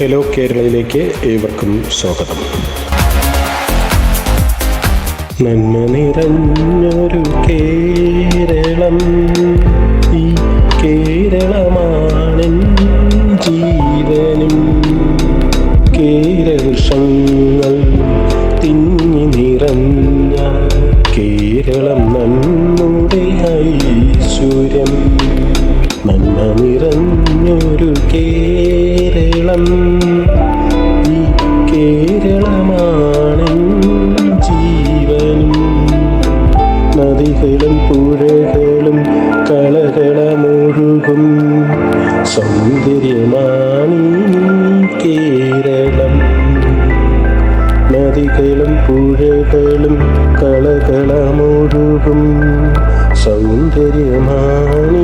Hello കേരളയിലേക്ക് ഏവർക്കും സ്വാഗതം. നന്മ നിറഞ്ഞൊരു കേരളം ഈ കേരളമാണ് ജീവനും. കേരവൃഷങ്ങൾ തിങ്ങി നിറഞ്ഞ കേരളം നമ്മുടെ ഐശ്വര്യം. നന്മ നിറഞ്ഞൊരു കേരളം. ഈ കേരളമാണ് ജീവനും. നദികളും പുഴകളും കളകളമൊഴുകും സൗന്ദര്യമാണ് കേരളം. നദികളും പുഴകളും കളകളമൊഴുകും സൗന്ദര്യമാണീ